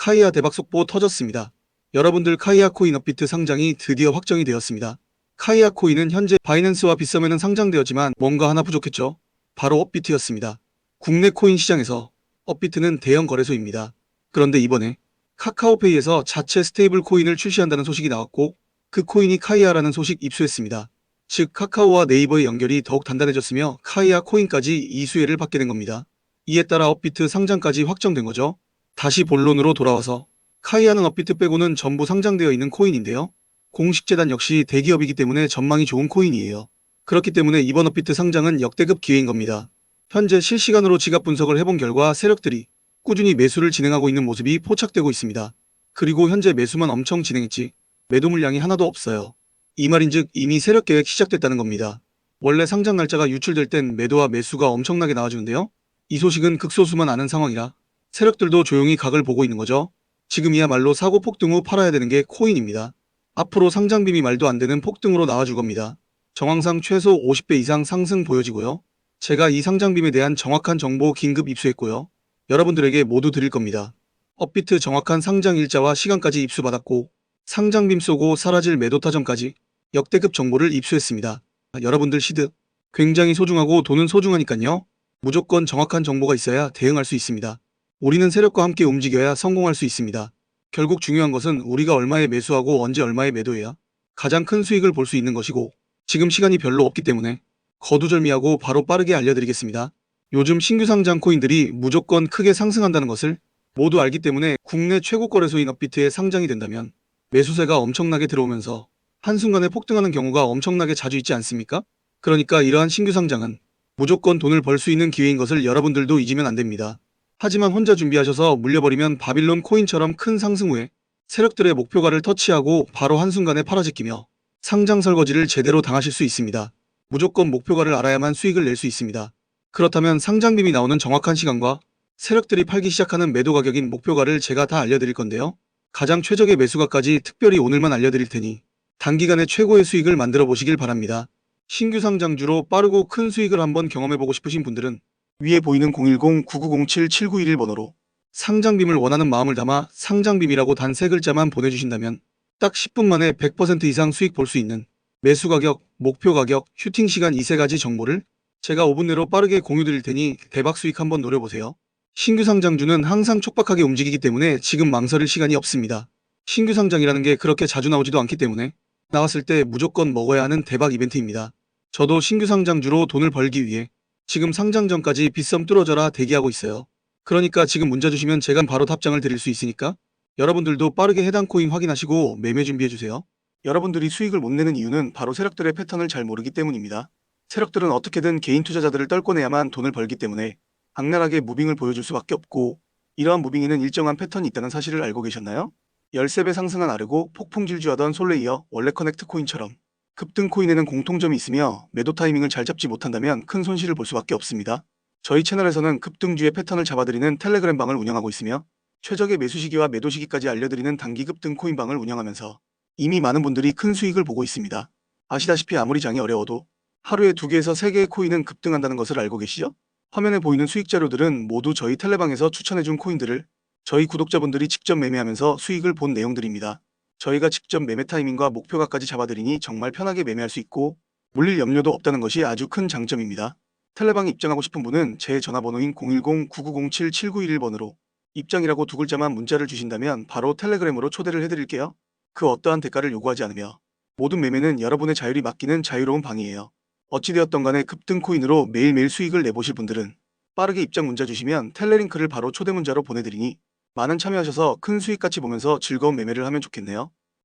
카이아 대박 속보 터졌습니다. 여러분들 카이아 코인 업비트 상장이 드디어 확정이 되었습니다. 카이아 코인은 현재 바이낸스와 빗썸에는 상장되었지만 뭔가 하나 부족했죠. 바로 업비트였습니다. 국내 코인 시장에서 업비트는 대형 거래소입니다. 그런데 이번에 카카오페이에서 자체 스테이블 코인을 출시한다는 소식이 나왔고 그 코인이 카이아라는 소식 입수했습니다. 즉 카카오와 네이버의 연결이 더욱 단단해졌으며 카이아 코인까지 이수혜를 받게 된 겁니다. 이에 따라 업비트 상장까지 확정된 거죠. 다시 본론으로 돌아와서 카이아는 업비트 빼고는 전부 상장되어 있는 코인인데요. 공식 재단 역시 대기업이기 때문에 전망이 좋은 코인이에요. 그렇기 때문에 이번 업비트 상장은 역대급 기회인 겁니다. 현재 실시간으로 지갑 분석을 해본 결과 세력들이 꾸준히 매수를 진행하고 있는 모습이 포착되고 있습니다. 그리고 현재 매수만 엄청 진행했지 매도 물량이 하나도 없어요. 이 말인즉 이미 세력 계획 시작됐다는 겁니다. 원래 상장 날짜가 유출될 땐 매도와 매수가 엄청나게 나와주는데요. 이 소식은 극소수만 아는 상황이라 세력들도 조용히 각을 보고 있는 거죠. 지금이야말로 사고 폭등 후 팔아야 되는 게 코인입니다. 앞으로 상장빔이 말도 안 되는 폭등으로 나와줄 겁니다. 정황상 최소 50배 이상 상승 보여지고요. 제가 이 상장빔에 대한 정확한 정보 긴급 입수했고요. 여러분들에게 모두 드릴 겁니다. 업비트 정확한 상장 일자와 시간까지 입수받았고 상장빔 쏘고 사라질 매도 타점까지 역대급 정보를 입수했습니다. 여러분들 시드 굉장히 소중하고 돈은 소중하니까요. 무조건 정확한 정보가 있어야 대응할 수 있습니다. 우리는 세력과 함께 움직여야 성공할 수 있습니다. 결국 중요한 것은 우리가 얼마에 매수하고 언제 얼마에 매도해야 가장 큰 수익을 볼 수 있는 것이고 지금 시간이 별로 없기 때문에 거두절미하고 바로 빠르게 알려드리겠습니다. 요즘 신규 상장 코인들이 무조건 크게 상승한다는 것을 모두 알기 때문에 국내 최고 거래소인 업비트에 상장이 된다면 매수세가 엄청나게 들어오면서 한순간에 폭등하는 경우가 엄청나게 자주 있지 않습니까? 그러니까 이러한 신규 상장은 무조건 돈을 벌 수 있는 기회인 것을 여러분들도 잊으면 안 됩니다. 하지만 혼자 준비하셔서 물려버리면 바빌론 코인처럼 큰 상승 후에 세력들의 목표가를 터치하고 바로 한순간에 팔아제끼며 상장 설거지를 제대로 당하실 수 있습니다. 무조건 목표가를 알아야만 수익을 낼 수 있습니다. 그렇다면 상장빔이 나오는 정확한 시간과 세력들이 팔기 시작하는 매도 가격인 목표가를 제가 다 알려드릴 건데요. 가장 최적의 매수가까지 특별히 오늘만 알려드릴 테니 단기간에 최고의 수익을 만들어 보시길 바랍니다. 신규 상장주로 빠르고 큰 수익을 한번 경험해보고 싶으신 분들은 위에 보이는 010-9907-7911번호로 상장빔을 원하는 마음을 담아 상장빔이라고 단 세 글자만 보내주신다면 딱 10분 만에 100% 이상 수익 볼 수 있는 매수 가격, 목표 가격, 슈팅 시간 이 세 가지 정보를 제가 5분 내로 빠르게 공유 드릴 테니 대박 수익 한번 노려보세요. 신규 상장주는 항상 촉박하게 움직이기 때문에 지금 망설일 시간이 없습니다. 신규 상장이라는 게 그렇게 자주 나오지도 않기 때문에 나왔을 때 무조건 먹어야 하는 대박 이벤트입니다. 저도 신규 상장주로 돈을 벌기 위해 지금 상장 전까지 빗썸 뚫어져라 대기하고 있어요. 그러니까 지금 문자 주시면 제가 바로 답장을 드릴 수 있으니까 여러분들도 빠르게 해당 코인 확인하시고 매매 준비해주세요. 여러분들이 수익을 못 내는 이유는 바로 세력들의 패턴을 잘 모르기 때문입니다. 세력들은 어떻게든 개인 투자자들을 떨궈내야만 돈을 벌기 때문에 악랄하게 무빙을 보여줄 수밖에 없고 이러한 무빙에는 일정한 패턴이 있다는 사실을 알고 계셨나요? 13배 상승한 아르고 폭풍 질주하던 솔레이어 원래 커넥트 코인처럼 급등 코인에는 공통점이 있으며 매도 타이밍을 잘 잡지 못한다면 큰 손실을 볼 수밖에 없습니다. 저희 채널에서는 급등주의 패턴을 잡아드리는 텔레그램 방을 운영하고 있으며 최적의 매수 시기와 매도 시기까지 알려드리는 단기 급등 코인 방을 운영하면서 이미 많은 분들이 큰 수익을 보고 있습니다. 아시다시피 아무리 장이 어려워도 하루에 두 개에서 세 개의 코인은 급등한다는 것을 알고 계시죠? 화면에 보이는 수익 자료들은 모두 저희 텔레방에서 추천해준 코인들을 저희 구독자분들이 직접 매매하면서 수익을 본 내용들입니다. 저희가 직접 매매 타이밍과 목표가까지 잡아드리니 정말 편하게 매매할 수 있고 물릴 염려도 없다는 것이 아주 큰 장점입니다. 텔레방에 입장하고 싶은 분은 제 전화번호인 010-9907-7911번으로 입장이라고 두 글자만 문자를 주신다면 바로 텔레그램으로 초대를 해드릴게요. 그 어떠한 대가를 요구하지 않으며 모든 매매는 여러분의 자율이 맡기는 자유로운 방이에요. 어찌되었던 간에 급등 코인으로 매일매일 수익을 내보실 분들은 빠르게 입장 문자 주시면 텔레링크를 바로 초대 문자로 보내드리니 많은 참여하셔서 큰 수익 같이 보면서 즐거운 매매를 하면 좋겠네요.